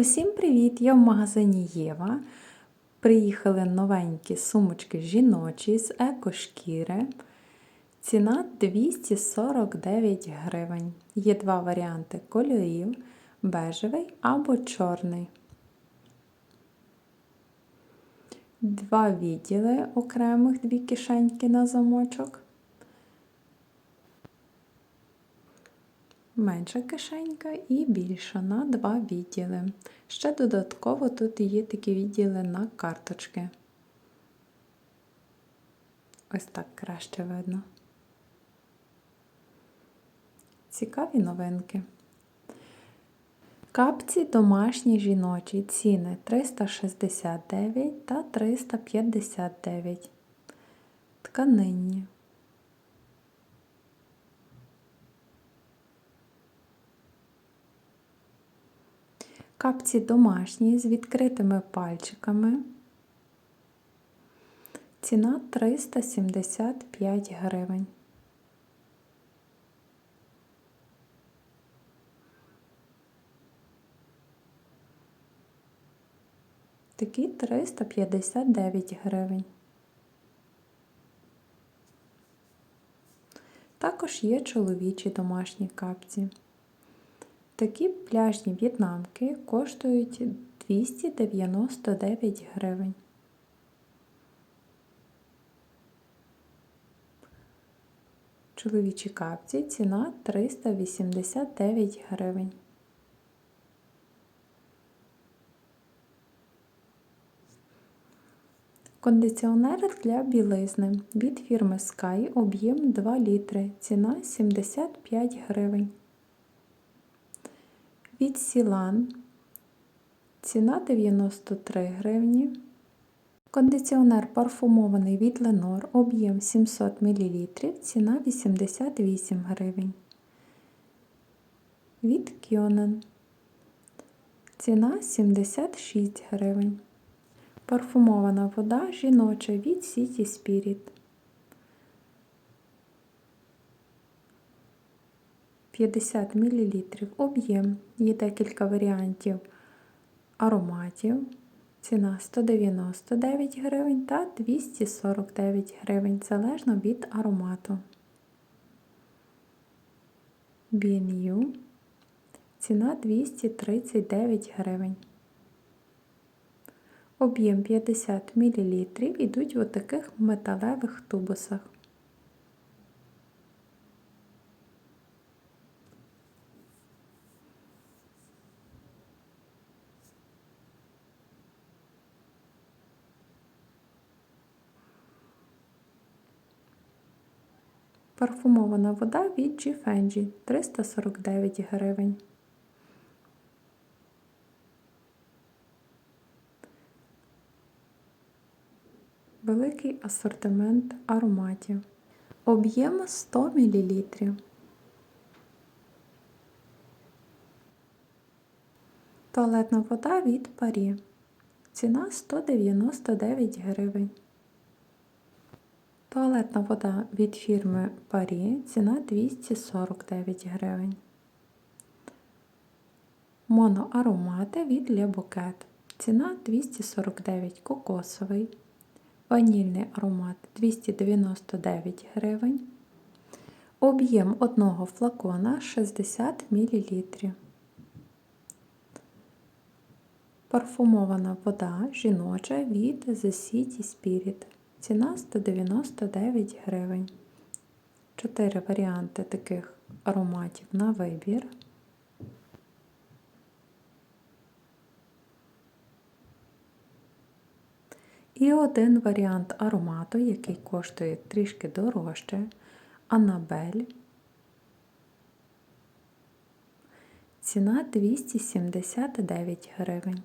Усім привіт! Я в магазині Єва. Приїхали новенькі сумочки жіночі з екошкіри. Ціна 249 гривень. Є два варіанти кольорів: бежевий або чорний. Два відділи окремих дві кишеньки на замочок. Менша кишенька і більша на два відділи. Ще додатково тут є такі відділи на карточки. Ось так краще видно. Цікаві новинки. Капці домашні жіночі ціни 369 та 359. Тканинні. Капці домашні з відкритими пальчиками. Ціна 375 гривень. Такі 359 гривень. Також є чоловічі домашні капці. Такі пляжні в'єтнамки коштують 299 гривень. Чоловічі капці ціна 389 гривень. Кондиціонер для білизни від фірми Sky об'єм 2 літри. Ціна 75 гривень від Сілан. Ціна 93 гривні. Кондиціонер парфумований від Ленор, об'єм 700 мл, ціна 88 гривень. Від Кьонен. Ціна 76 гривень. Парфумована вода жіноча від City Spirit. 50 мл об'єм. Є декілька варіантів ароматів. Ціна 199 гривень та 249 гривень, залежно від аромату. BNU. Ціна 239 гривень. Об'єм 50 мл ідуть в таких металевих тубусах. Парфумована вода від Givenchy 349 гривень. Великий асортимент ароматів. Об'єм 100 мл. Туалетна вода від парі. Ціна 199 гривень. Туалетна вода від фірми Парі, ціна 249 гривень. Моноаромати від Le Bouquet. Ціна 249 кокосовий. Ванільний аромат 299 гривень. Об'єм одного флакона 60 мл. Парфумована вода жіноча від The City Spirit. Ціна 199 гривень. Чотири варіанти таких ароматів на вибір. І один варіант аромату, який коштує трішки дорожче, Анабель. Ціна 279 гривень.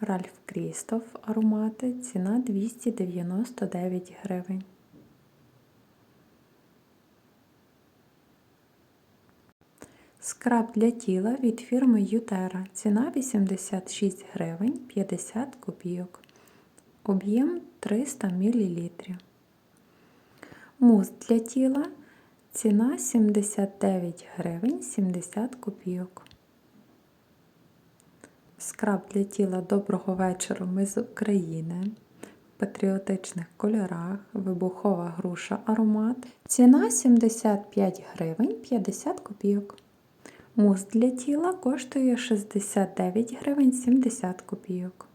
Ральф Крістоф аромати, ціна 299 гривень. Скраб для тіла від фірми Ютера. Ціна 86 гривень 50 копійок. Об'єм 300 мл. Мус для тіла. Ціна 79 гривень 70 копійок. Скраб для тіла доброго вечора ми з України. В патріотичних кольорах, вибухова груша аромат. Ціна 75 гривень 50 копійок. Мус для тіла коштує 69 гривень 70 копійок.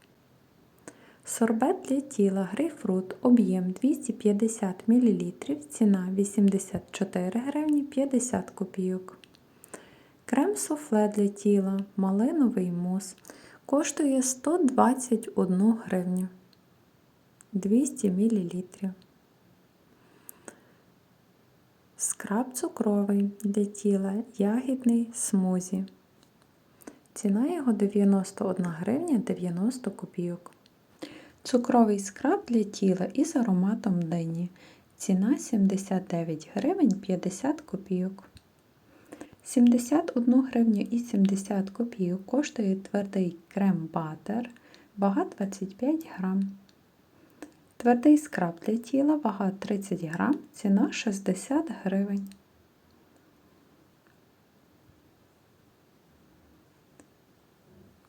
Сорбет для тіла грейпфрут об'єм 250 мл, ціна 84 гривні 50 копійок. Крем суфле для тіла малиновий мус коштує 121 гривню 200 мл. Скраб цукровий для тіла ягідний смузі. Ціна його 91 гривня 90 копійок. Цукровий скраб для тіла із ароматом дині. Ціна 79 гривень 50 копійок. 71 гривню і 70 копійок коштує твердий крем батер, вага 25 грам. Твердий скраб для тіла, вага 30 грам, ціна 60 гривень.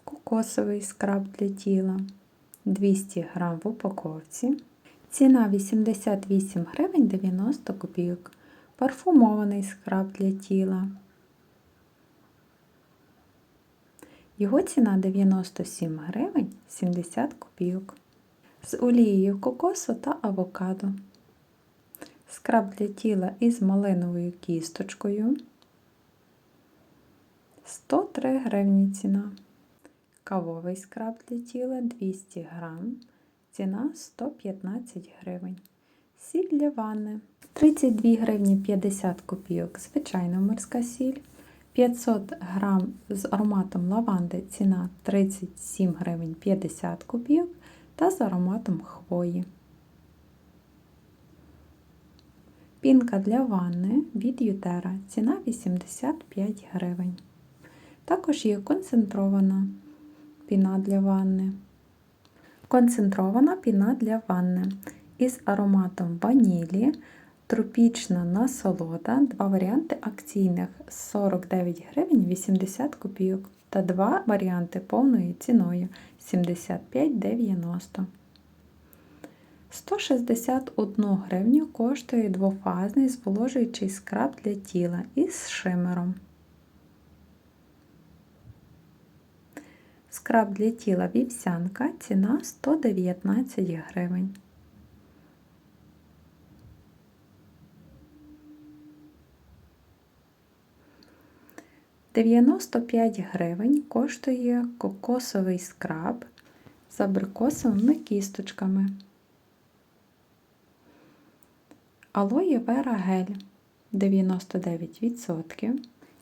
Кокосовий скраб для тіла 200 грам в упаковці. Ціна 88 гривень 90 копійок. Парфумований скраб для тіла. Його ціна 97 гривень 70 копійок. З олією кокосу та авокадо. Скраб для тіла із малиновою кісточкою. 103 гривні ціна. Кавовий скраб для тіла 200 грам. Ціна 115 гривень. Сіль для ванни 32 гривні 50 копійок. Звичайна морська сіль. 500 грам з ароматом лаванди ціна 37 гривень 50 копійок та з ароматом хвої. Пінка для ванни від Ютера ціна 85 гривень. Також є концентрована піна для ванни. Концентрована піна для ванни із ароматом ванілі, тропічна насолода, два варіанти акційних 49 гривень 80 копійок та два варіанти повною ціною 75,90. 161 гривню коштує двофазний зволожуючий скраб для тіла із шимером. Скраб для тіла вівсянка ціна 119 гривень. Дев'яносто п'ять гривень коштує кокосовий скраб з абрикосовими кісточками. Алоє вера гель 99%.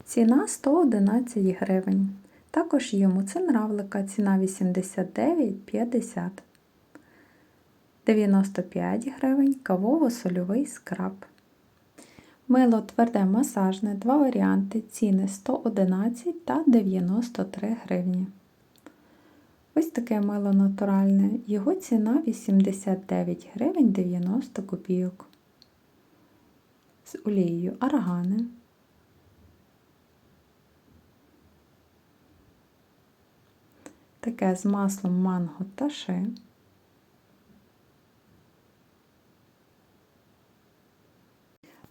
Ціна 111 гривень. Також є муцинравлика, ціна 89,50. 95 гривень кавово-сольовий скраб. Мило тверде масажне, два варіанти. Ціни 111 та 93 гривні. Ось таке мило натуральне. Його ціна 89 гривень 90 копійок. З олією аргани. таке з маслом манго та ши.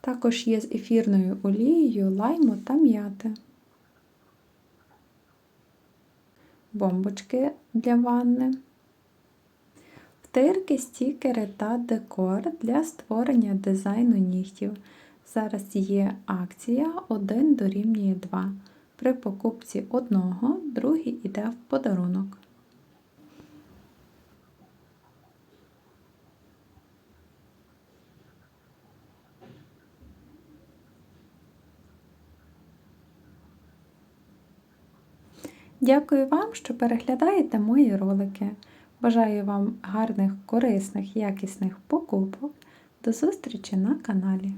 Також є з ефірною олією лайму та м'яти. Бомбочки для ванни. Втирки, стікери та декор для створення дизайну нігтів. Зараз є акція 1 дорівнює 2. При покупці одного другий йде в подарунок. Дякую вам, що переглядаєте мої ролики. Бажаю вам гарних, корисних, якісних покупок. До зустрічі на каналі.